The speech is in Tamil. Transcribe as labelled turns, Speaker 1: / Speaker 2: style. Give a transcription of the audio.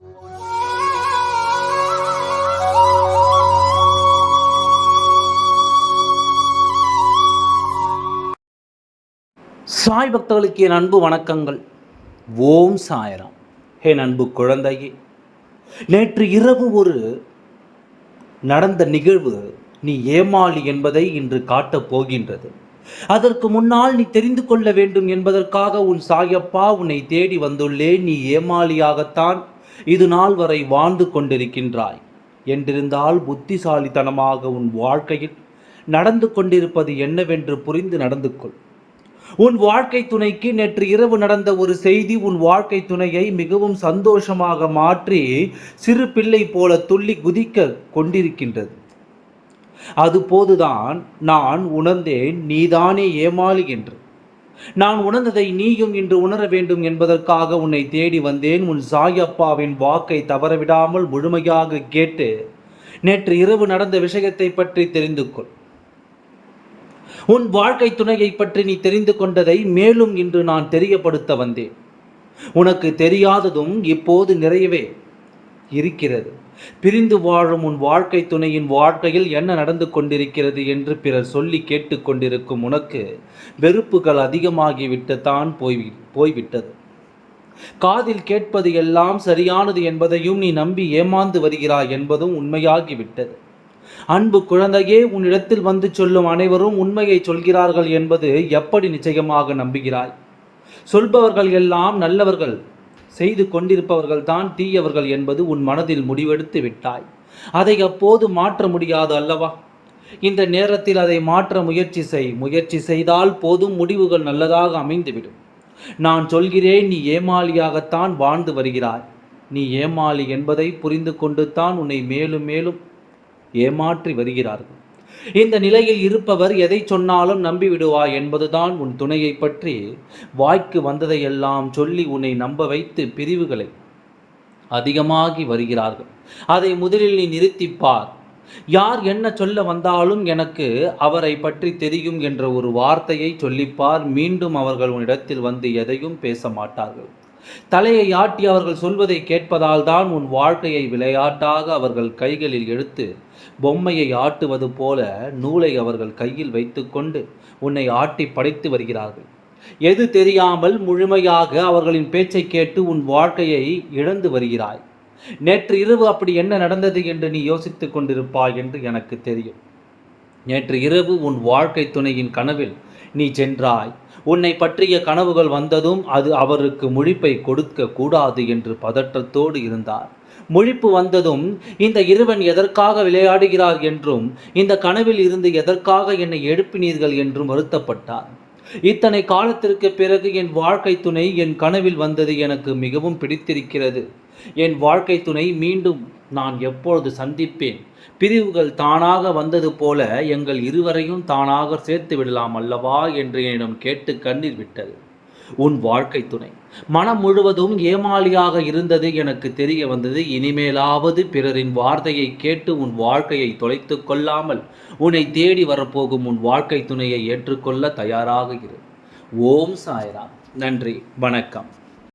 Speaker 1: சாய் பக்தர்களுக்கு என் அன்பு வணக்கங்கள். ஓம் சாயராம். என் அன்பு குழந்தையே நேற்று இரவு ஒரு நடந்த நிகழ்வு நீ ஏமாளி என்பதை இன்று காட்டப் போகின்றது. அதற்கு முன்னால் நீ தெரிந்து கொள்ள வேண்டும் என்பதற்காக உன் சாயப்பா உன்னை தேடி வந்துள்ளேன். நீ ஏமாளியாகத்தான் இது நாள் வரை வாழ்ந்து கொண்டிருக்கின்றாய். என்றிருந்தால் புத்திசாலித்தனமாக உன் வாழ்க்கையில் நடந்து கொண்டிருப்பது என்னவென்று புரிந்து நடந்து கொள். உன் வாழ்க்கை துணைக்கு நேற்று இரவு நடந்த ஒரு செய்தி உன் வாழ்க்கை துணையை மிகவும் சந்தோஷமாக மாற்றி சிறு பிள்ளை போல துள்ளி குதிக்க கொண்டிருக்கின்றது. அதுபோதுதான் நான் உணர்ந்தேன் நீதானே ஏமாளி என்று. நான் உணர்ந்ததை நீயும் இன்று உணர வேண்டும் என்பதற்காக உன்னை தேடி வந்தேன். உன் சாயப்பாவின் வாக்கை தவறவிடாமல் முழுமையாக கேட்டு நேற்று இரவு நடந்த விஷயத்தை பற்றி தெரிந்து கொள். உன் வாழ்க்கை துணையை பற்றி நீ தெரிந்து கொண்டதை மேலும் இன்று நான் தெரியப்படுத்த வந்தேன். உனக்கு தெரியாததும் இப்போது நிறையவே இருக்கிறது. பிரிந்து வாழும் உன் வாழ்க்கை துணையின் வாழ்க்கையில் என்ன நடந்து கொண்டிருக்கிறது என்று பிறர் சொல்லி கேட்டுக்கொண்டிருக்கும் உனக்கு வெறுப்புகள் அதிகமாகிவிட்டு தான் போய் போய்விட்டது. காதில் கேட்பது எல்லாம் சரியானது என்பதையும் நீ நம்பி ஏமாந்து வருகிறாய் என்பதும் உண்மையாகிவிட்டது. அன்பு குழந்தையே உன்னிடத்தில் வந்து சொல்லும் அனைவரும் உண்மையை சொல்கிறார்கள் என்பது எப்படி நிச்சயமாக நம்புகிறாய்? சொல்பவர்கள் எல்லாம் நல்லவர்கள். செய்து கொண்டிருப்பவர்கள் தான் தீயவர்கள் என்பது உன் மனதில் முடிவெடுத்து விட்டாய். அதை அப்போது மாற்ற முடியாது அல்லவா? இந்த நேரத்தில் அதை மாற்ற முயற்சி செய். முயற்சி செய்தால் போதும் முடிவுகள் நல்லதாக அமைந்துவிடும். நான் சொல்கிறேன் நீ ஏமாளியாகத்தான் வாழ்ந்து வருகிறாய். நீ ஏமாளி என்பதை புரிந்து கொண்டு தான் உன்னை மேலும் மேலும் ஏமாற்றி வருகிறார்கள். இந்த நிலையில் இருப்பவர் எதை சொன்னாலும் நம்பிவிடுவாய் என்பதுதான் உன் துணையை பற்றி. வாய்க்கு வந்ததையெல்லாம் சொல்லி உன்னை நம்ப வைத்து பிரிவுகளை அதிகமாகி வருகிறார்கள். அதை முதலில் நீ நிறுத்திப்பார். யார் என்ன சொல்ல வந்தாலும் எனக்கு அவரை பற்றி தெரியும் என்ற ஒரு வார்த்தையை சொல்லிப்பார். மீண்டும் அவர்கள் உன்னிடத்தில் வந்து எதையும் பேச மாட்டார்கள். தலையை ஆட்டி அவர்கள் சொல்வதை கேட்பதால் தான் உன் வாழ்க்கையை விளையாட்டாக அவர்கள் கைகளில் எடுத்து பொம்மையை ஆட்டுவது போல நூலை அவர்கள் கையில் வைத்துக்கொண்டு உன்னை ஆட்டி படைத்து வருகிறார்கள். எது தெரியாமல் முழுமையாக அவர்களின் பேச்சை கேட்டு உன் வாழ்க்கையை இழந்து வருகிறாய். நேற்று இரவு அப்படி என்ன நடந்தது என்று நீ யோசித்துக் கொண்டிருப்பாய் என்று எனக்கு தெரியும். நேற்று இரவு உன் வாழ்க்கை துணையின் கனவில் நீ சென்றாய். உன்னை பற்றிய கனவுகள் வந்ததும் அது அவருக்கு முழிப்பை கொடுக்க கூடாது என்று பதற்றத்தோடு இருந்தார். முழிப்பு வந்ததும் இந்த இருவன் எதற்காக விளையாடுகிறார் என்றும் இந்த கனவில் இருந்து எதற்காக என்னை எழுப்பினீர்கள் என்றும் வருத்தப்பட்டார். இத்தனை காலத்திற்கு பிறகு என் வாழ்க்கை துணை என் கனவில் வந்தது எனக்கு மிகவும் பிடித்திருக்கிறது. என் வாழ்க்கை துணை மீண்டும் நான் எப்பொழுது சந்திப்பேன்? பிரிவுகள் தானாக வந்தது போல எங்கள் இருவரையும் தானாக சேர்த்து விடலாம் அல்லவா என்று என்னிடம் கேட்டு கண்ணீர் விட்டது. உன் வாழ்க்கை துணை. மனம் முழுவதும் ஏமாளியாக இருந்தது எனக்கு தெரிய வந்தது. இனிமேலாவது பிறரின் வார்த்தையை கேட்டு உன் வாழ்க்கையை தொலைத்து கொள்ளாமல் உன்னை தேடி வரப்போகும் உன் வாழ்க்கை துணையை ஏற்றுக்கொள்ள தயாராக இரு. ஓம் சாய்ராம். நன்றி. வணக்கம்.